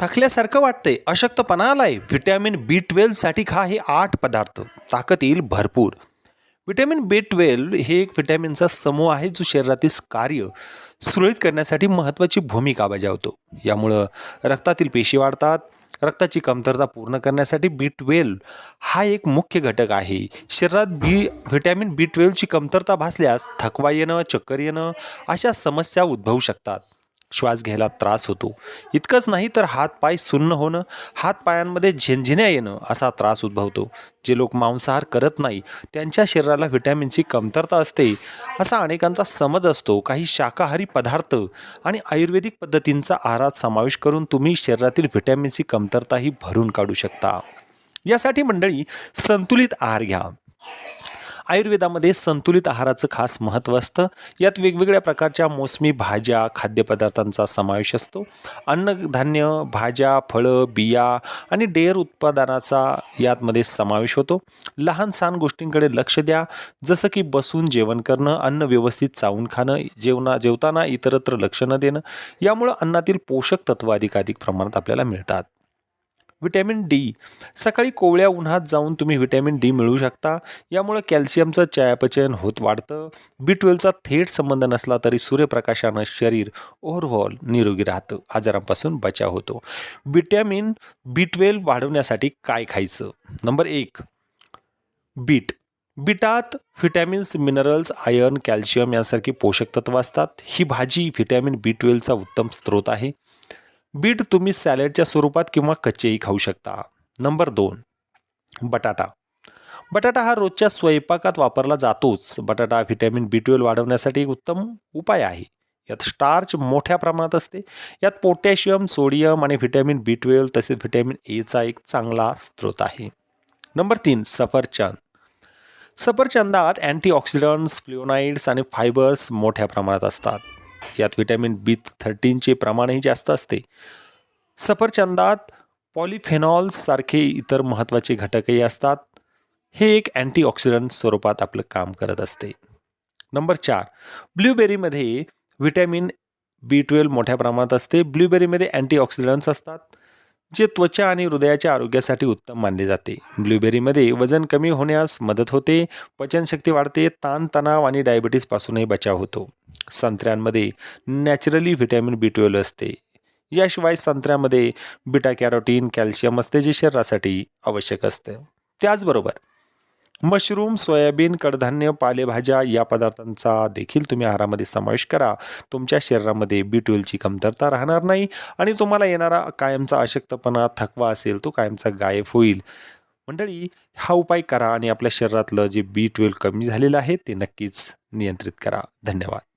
थकल्यासारखं वाटतंय. अशक्तपणा आलाय व्हिटॅमिन बी ट्वेल्वसाठी खा हे आठ पदार्थ. ताकद येईल भरपूर. व्हिटॅमिन बी ट्वेल्व हे एक व्हिटॅमिनचा समूह आहे जो शरीरातील कार्य सुरळीत करण्यासाठी महत्त्वाची भूमिका बजावतो. यामुळं रक्तातील पेशी वाढतात. रक्ताची कमतरता पूर्ण करण्यासाठी बी ट्वेल्व हा एक मुख्य घटक आहे. शरीरात बी व्हिटॅमिन बी ट्वेल्वची कमतरता भासल्यास थकवा येणं चक्कर येणं अशा समस्या उद्भवू शकतात. श्वास घ्यायला त्रास होतो. इतकंच नाही तर हातपाय सुन्न होणं हातपायांमध्ये झेंझिण्या येणं असा त्रास उद्भवतो. जे लोक मांसाहार करत नाही त्यांच्या शरीराला व्हिटॅमिनची कमतरता असते. असा अनेकांचा समज असतो. काही शाकाहारी पदार्थ आणि आयुर्वेदिक पद्धतींचा आहारात समावेश करून तुम्ही शरीरातील व्हिटॅमिनची कमतरताही भरून काढू शकता. यासाठी मंडळी संतुलित आहार घ्या. आयुर्वेदामध्ये संतुलित आहाराचं खास महत्त्व असतं. यात वेगवेगळ्या प्रकारच्या मोसमी भाज्या खाद्यपदार्थांचा समावेश असतो. अन्नधान्य भाज्या फळं बिया आणि डेअर उत्पादनाचा यातमध्ये समावेश होतो. लहान सहान गोष्टींकडे लक्ष द्या. जसं की बसून जेवण करणं अन्न व्यवस्थित चावून खाणं जेवणा जेवताना इतरत्र लक्ष न देणं. यामुळं अन्नातील पोषक तत्व अधिकाधिक प्रमाणात आपल्याला मिळतात. Vitamin D. सकाळी कोवळ्या उन्हात जाऊन तुम्ही व्हिटॅमिन डी मिळवू शकता. यामुळे कॅल्शियमचं चयापचयन होत वाढतं. बी ट्वेल्वचा थेट संबंध नसला तरी सूर्यप्रकाशानं शरीर ओव्हरऑल निरोगी राहतं. आजारांपासून बचाव होतो. व्हिटॅमिन बी ट्वेल्व वाढवण्यासाठी काय खायचं? नंबर एक बीट. बीटात व्हिटॅमिन्स मिनरल्स आयर्न कॅल्शियम यांसारखी पोषक तत्व असतात. ही भाजी व्हिटॅमिन बी ट्वेल्वचा उत्तम स्रोत आहे. बीट तुम्ही सॅलडच्या स्वरूपात किंवा कच्चेही खाऊ शकता. नंबर दोन बटाटा. बटाटा हा रोजच्या स्वयंपाकात वापरला जातोच. बटाटा व्हिटॅमिन बी ट्वेल्व वाढवण्यासाठी एक उत्तम उपाय आहे. यात स्टार्च मोठ्या प्रमाणात असते. यात पोटॅशियम सोडियम आणि व्हिटॅमिन बी ट्वेल्व तसेच व्हिटॅमिन एचा एक चांगला स्रोत आहे. नंबर तीन सफरचंद. सफरचंदात अँटीऑक्सिडंट्स फ्ल्युनाइड्स आणि फायबर्स मोठ्या प्रमाणात असतात. यात व्हिटॅमिन बी थर्टीनचे प्रमाणही जास्त असते. सफरचंदात पॉलिफेनॉल्स सारखे इतर महत्त्वाचे घटकही असतात. हे एक अँटीऑक्सिडंट स्वरूपात आपलं काम करत असते. नंबर चार ब्ल्यूबेरीमध्ये व्हिटॅमिन बी ट्वेल्व मोठ्या प्रमाणात असते. ब्ल्यूबेरीमध्ये अँटीऑक्सिडंट्स असतात. जे त्वचा आणि हृदयाच्या आरोग्यासाठी उत्तम मानले जाते. ब्लूबेरीमध्ये वजन कमी होण्यास मदत होते पचनशक्ती वाढते ताणतणाव आणि डायबिटीसपासूनही बचाव होतो. संत्र्यांमध्ये नॅचरली व्हिटॅमिन बी ट्वेल्व असते. याशिवाय संत्र्यामध्ये बिटा कॅरोटीन कॅल्शियम असते जे शरीरासाठी आवश्यक असतं. त्याचबरोबर मशरूम सोयाबीन कडधान्य पालेभाज्या या पदार्थांचा देखील तुम्ही आहारामध्ये समावेश करा. तुमच्या शरीरामध्ये बी ट्वेलची कमतरता राहणार नाही आणि तुम्हाला येणारा कायमचा अशक्तपणा थकवा असेल तो कायमचा गायब होईल. मंडळी हा उपाय करा आणि आपल्या शरीरातलं जे बी ट्वेल्व कमी झालेलं आहे ते नक्कीच नियंत्रित करा. धन्यवाद.